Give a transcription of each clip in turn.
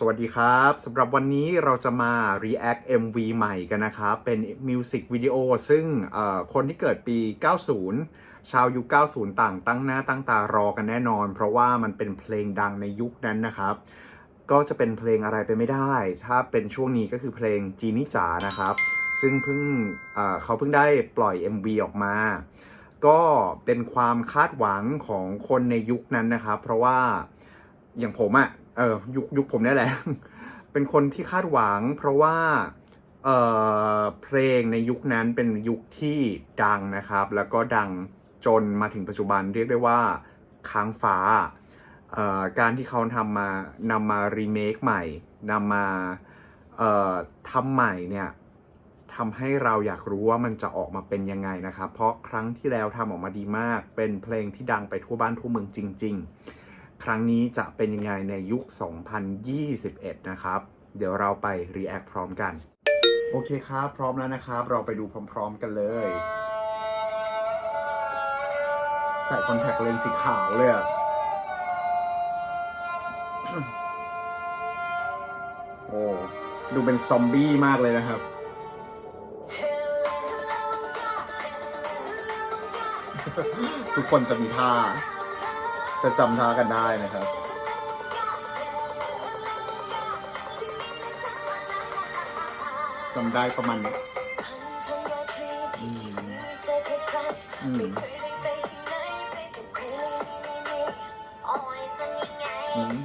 สวัสดีครับสำหรับวันนี้เราจะมา react MV ใหม่กันนะครับ เป็นมิวสิกวิดีโอซึ่งคนที่เกิดปี 90 ชาวยุค 90 ต่างตั้งหน้าตั้งตารอกันแน่นอน เพราะว่ามันเป็นเพลงดังในยุคนั้นนะครับ ก็จะเป็นเพลงอะไรไปไม่ได้ ถ้าเป็นช่วงนี้ก็คือเพลงจีนี่จ๋านะครับ ซึ่งเพิ่งเอ่อเขาเพิ่งได้ปล่อย MV ออกมาก็เป็นความคาดหวังของคนในยุคนั้นนะครับ เพราะว่าอย่างผมอะ่ะ เออยุคยุคผมเนี่ยแหละ เป็นคนที่คาดหวัง เพราะว่าเออเพลงในยุคนั้นเป็นยุคที่ดังนะครับ แล้วก็ดังจนมาถึงปัจจุบันเรียกได้ว่าค้างฟ้าเอ่อการที่เขาทำมานำมารีเมคใหม่นำมาเอ่อทำใหม่เนี่ยทำให้เราอยากรู้ว่ามันจะออกมาเป็นยังไงนะครับ เพราะครั้งที่แล้วทำออกมาดีมาก เป็นเพลงที่ดังไปทั่วบ้านทั่วเมืองจริง ๆ ครั้งนี้จะเป็นยังไงในยุค 2021 นะครับ เดี๋ยวเราไป react พร้อมกัน โอเคครับ พร้อมแล้วนะครับ เราไปดูพร้อมๆกันเลย ใส่คอนแทคเลนส์สีขาวเลยอะโอ้ดูเป็นซอมบี้มากเลยนะครับทุกคนจะมีท่า จะจำท่ากันได้นะครับ จำได้ประมาณนี้อืมอืมอืม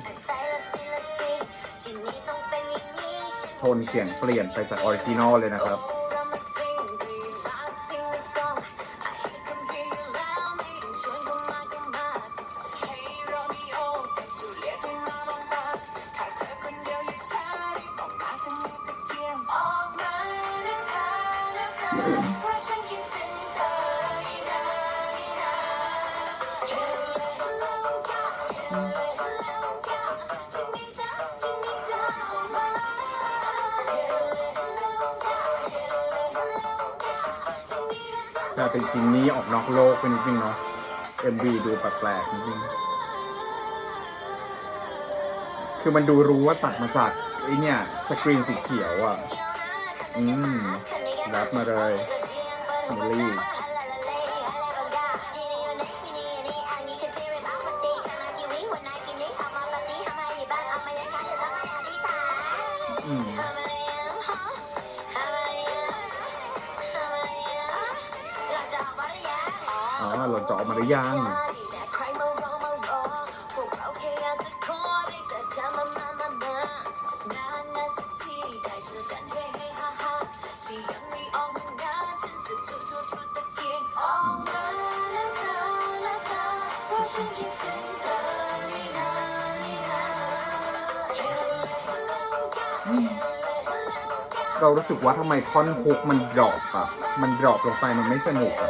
โทนเสียงเปลี่ยนไปจากออริจินอลเลยนะครับ เป็นจินนี่ออกนอกโลกเปนิดนึงเนาะ MV ดูแปลกๆนิดนึงคือมันดูรู้ว่าตัดมาจากไอเนี่ยสกรีนสีเขียวอะ อืมรับมาเลยมิลลี่ อ๋อหล่นจะออกมาหรือยังเรารู้สึกว่าทำไมท่อนฮุกมันดรอปอะมันดรอปลงไปมันไม่สนุกอะ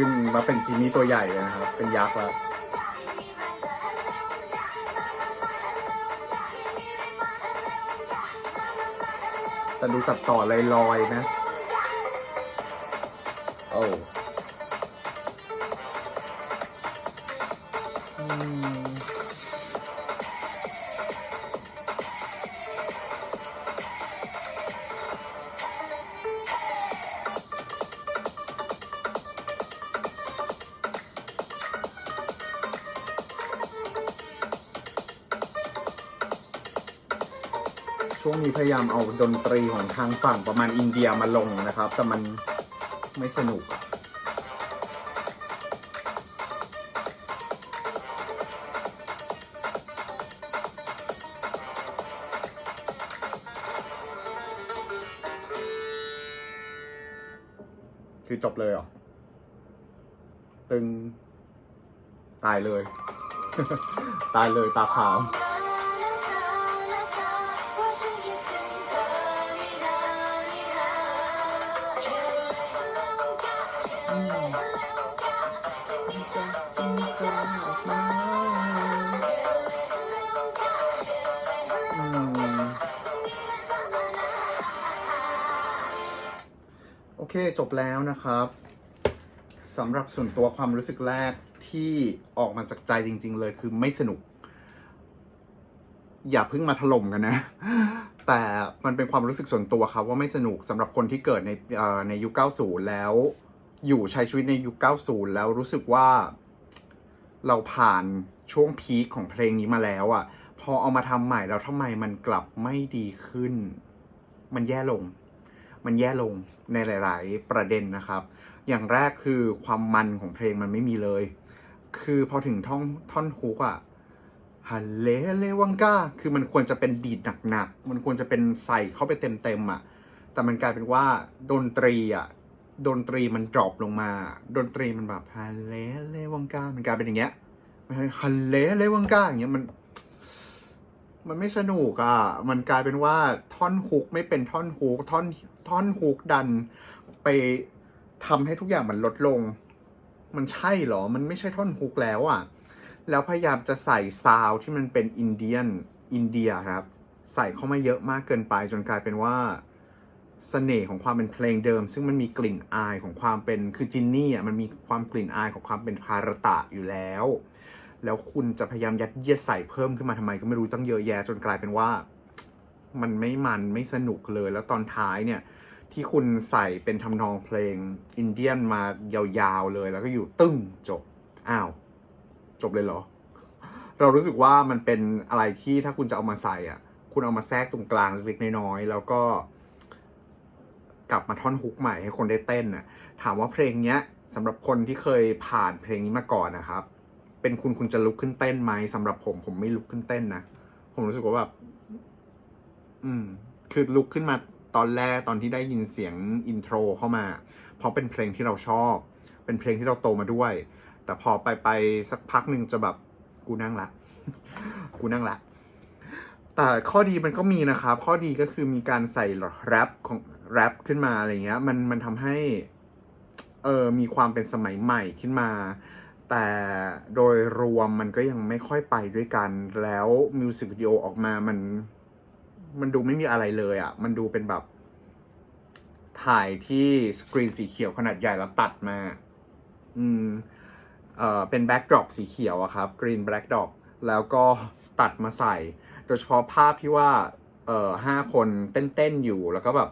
ขึ้นมาเป็นจีนี่ตัวใหญ่เลยนะครับ เป็นยักษ์แล้วแต่ดูตัดต่อลอยๆนะ โอ้ ช่วงนี้พยายามเอาดนตรีของทางฝั่งประมาณอินเดียมาลงนะครับ แต่มันไม่สนุกคือจบเลยเหรอ ตึง ตายเลย ตายเลยตาขาว โอเค จบแล้วนะครับสำหรับส่วนตัวความรู้สึกแรกที่ออกมาจากใจจริง ๆ เลยคือไม่สนุก อย่าเพิ่งมาถล่มกันนะ แต่มันเป็นความรู้สึกส่วนตัวครับว่าไม่สนุกสำหรับคนที่เกิดในเอ่อในยุค 90 แล้ว อยู่ใช้ชีวิตในยุค 90 แล้วรู้สึกว่า เราผ่านช่วงพีคของเพลงนี้มาแล้วอะ่ะ พอเอามาทำใหม่แล้วทำไมมันกลับไม่ดีขึ้น มันแย่ลง มันแย่ลงในหลาย ๆ ประเด็นนะครับ อย่างแรกคือความมันของเพลงมันไม่มีเลย คือพอถึงท่อนท่อนฮุกอะฮัลเลเลวังกาคือมันควรจะเป็นบีดหนักๆ มันควรจะเป็นใส่เข้าไปเต็มๆอะแต่มันกลายเป็นว่าดนตรีอะ ดนตรีมันดรอปลงมา ดนตรีมันแบบฮัลเลเลวังกา มันกลายเป็นอย่างเงี้ยฮัลเลเลวังกาอย่างเงี้ยมัน มันไม่สนุกอะ มันกลายเป็นว่าท่อนฮุกไม่เป็นท่อนฮุกท่อนท่อนฮุกดันไปทำให้ทุกอย่างมันลดลง มันใช่เหรอ มันไม่ใช่ท่อนฮุกแล้วอะ แล้วพยายามจะใส่ซาวที่มันเป็นอินเดียนอินเดียครับ ใส่เข้ามาเยอะมากเกินไปจนกลายเป็นว่า เสน่ห์ของความเป็นเพลงเดิม ซึ่งมันมีกลิ่นอายของความเป็นคือจินนี่อะมันมีความกลิ่นอายของความเป็นพารตะอยู่แล้ว แล้วคุณจะพยายามยัดเยียดใส่เพิ่มขึ้นมาทำไมก็ไม่รู้ตั้งเยอะแยะจนกลายเป็นว่า มันไม่มันไม่สนุกเลย แล้วตอนท้ายเนี่ยที่คุณใส่เป็นทำนองเพลงอินเดียนมายาวๆเลย แล้วก็อยู่ตึ้งจบอ้าว จบเลยเหรอ เรารู้สึกว่ามันเป็นอะไรที่ถ้าคุณจะเอามาใส่อะ คุณเอามาแทรกตรงกลางเล็กๆน้อยๆแล้วก็ กลับมาท่อนฮุกใหม่ให้คนได้เต้นน่ะถามว่าเพลงเนี้ยสำหรับคนที่เคยผ่านเพลงนี้มาก่อนนะครับ เป็นคุณคุณจะลุกขึ้นเต้นไหมสำหรับผมผมไม่ลุกขึ้นเต้นนะผมรู้สึกว่าแบบอืม คือลุกขึ้นมาตอนแรกตอนที่ได้ยินเสียงอินโทรเข้ามา เพราะเป็นเพลงที่เราชอบ เป็นเพลงที่เราโตมาด้วย แต่พอไปไปสักพักหนึ่งจะแบบกูนั่งละ กูนั่งละ แต่ข้อดีมันก็มีนะครับ ข้อดีก็คือมีการใส่แรปของ แรปขึ้นมาอะไรเงี้ย มันมันทำให้เออมีความเป็นสมัยใหม่ขึ้นมา แต่โดยรวมมันก็ยังไม่ค่อยไปด้วยกัน แล้วมิวสิกวิดีโอออกมามัน มันดูไม่มีอะไรเลยอะ่ะ มันดูเป็นแบบ ถ่ายที่สกรีนสีเขียวขนาดใหญ่แล้วตัดมา อืมเอ่อเป็นแบ็กดรอปสีเขียวอะครับกรีนแบ็กดรอปแล้วก็ตัดมาใส่ โดยเฉพาะภาพที่ว่าเอ่อห้าคนเต้น ๆ อยู่แล้วก็แบบ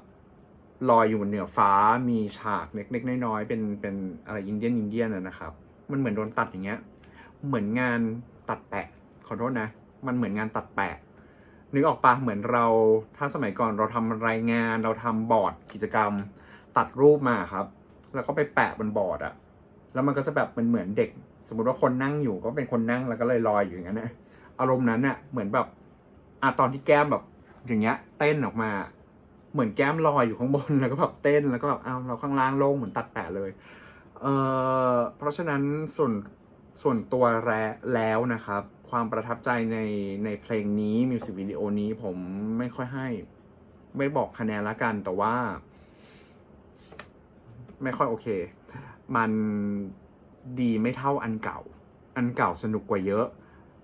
ลอยอยู่บนเหนือฟ้ามีฉากเล็กๆน้อยๆเป็นเป็นอะไรอินเดียนอินเดียนนะครับ มันเหมือนโดนตัดอย่างเงี้ย เหมือนงานตัดแปะขอโทษนะ มันเหมือนงานตัดแปะนึกออกปะเหมือนเราถ้าสมัยก่อนเราทำรายงานเราทำบอร์ดกิจกรรม ตัดรูปมาครับ แล้วก็ไปแปะบนบอร์ดอะแล้วมันก็จะแบบมันเหมือนเด็ก สมมติว่าคนนั่งอยู่ก็เป็นคนนั่งแล้วก็เลยลอยอยู่อย่างนั้นนะอารมณ์นั้นน่ะเหมือนแบบอะตอนที่แก้มแบบอย่างเงี้ยเต้นออกมา เหมือนแก้มลอยอยู่ข้างบนแล้วก็แบบเต้นแล้วก็แบบอ้าวเราข้างล่างโล่งเหมือนตัดแปะเลยเอ่อเพราะฉะนั้นส่วนส่วนตัวแรแล้วนะครับ ความประทับใจในในเพลงนี้มิวสิกวิดีโอนี้ผมไม่ค่อยให้ ไม่บอกคะแนนละกันแต่ว่า ไม่ค่อยโอเค มันดีไม่เท่าอันเก่า อันเก่าสนุกกว่าเยอะ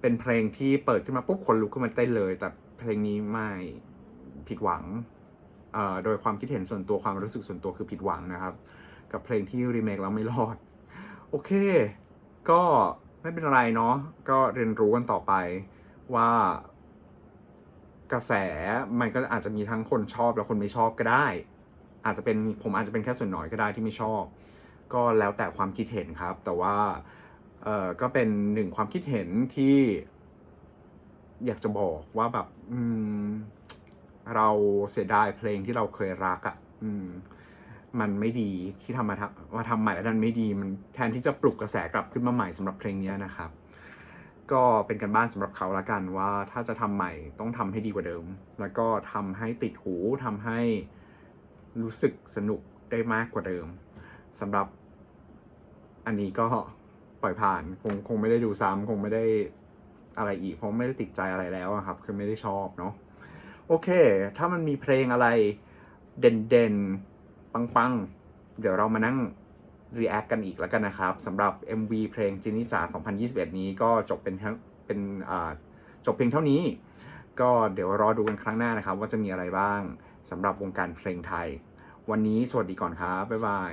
เป็นเพลงที่เปิดขึ้นมาปุ๊บคนลุกขึ้นมาเต้นเลย แต่เพลงนี้ไม่ผิดหวัง โดยความคิดเห็นส่วนตัวความรู้สึกส่วนตัวคือผิดหวังนะครับ กับเพลงที่รีเมคแล้วไม่รอด โอเค ก็ไม่เป็นไรเนาะก็เรียนรู้กันต่อไปว่ากระแสมันก็อาจจะมีทั้งคนชอบและคนไม่ชอบก็ได้ อาจจะเป็นผมอาจจะเป็นแค่ส่วนน้อยก็ได้ที่ไม่ชอบ ก็แล้วแต่ความคิดเห็นครับ แต่ว่าเออก็เป็นหนึ่งความคิดเห็นที่ อยากจะบอกว่าแบบ อืม เราเสียดายเพลงที่เราเคยรักอะ่ะ อืม มันไม่ดีที่ทำมาทำมาทำใหม่แล้วดันไม่ดี มันแทนที่จะปลุกกระแสกลับขึ้นมาใหม่สำหรับเพลงนี้นะครับ ก็เป็นกันบ้านสำหรับเขาละกันว่าถ้าจะทำใหม่ต้องทำให้ดีกว่าเดิม แล้วก็ทำให้ติดหูทำให้รู้สึกสนุกได้มากกว่าเดิมสำหรับอันนี้ก็ปล่อยผ่านคงคงไม่ได้ดูซ้ำคงไม่ได้อะไรอีก เพราะไม่ได้ติดใจอะไรแล้วครับ คือไม่ได้ชอบเนาะ โอเค ถ้ามันมีเพลงอะไรเด่นๆ ปังๆ เดี๋ยวเรามานั่ง react กันอีกแล้วกันนะครับสำหรับ MV เพลงจินิจ่า2021 นี้ก็จบเป็นเป็นจบเพียงเท่านี้ ก็เดี๋ยวรอดูกันครั้งหน้านะครับ ว่าจะมีอะไรบ้างสำหรับวงการเพลงไทย วันนี้สวัสดีก่อนครับ บ๊ายบาย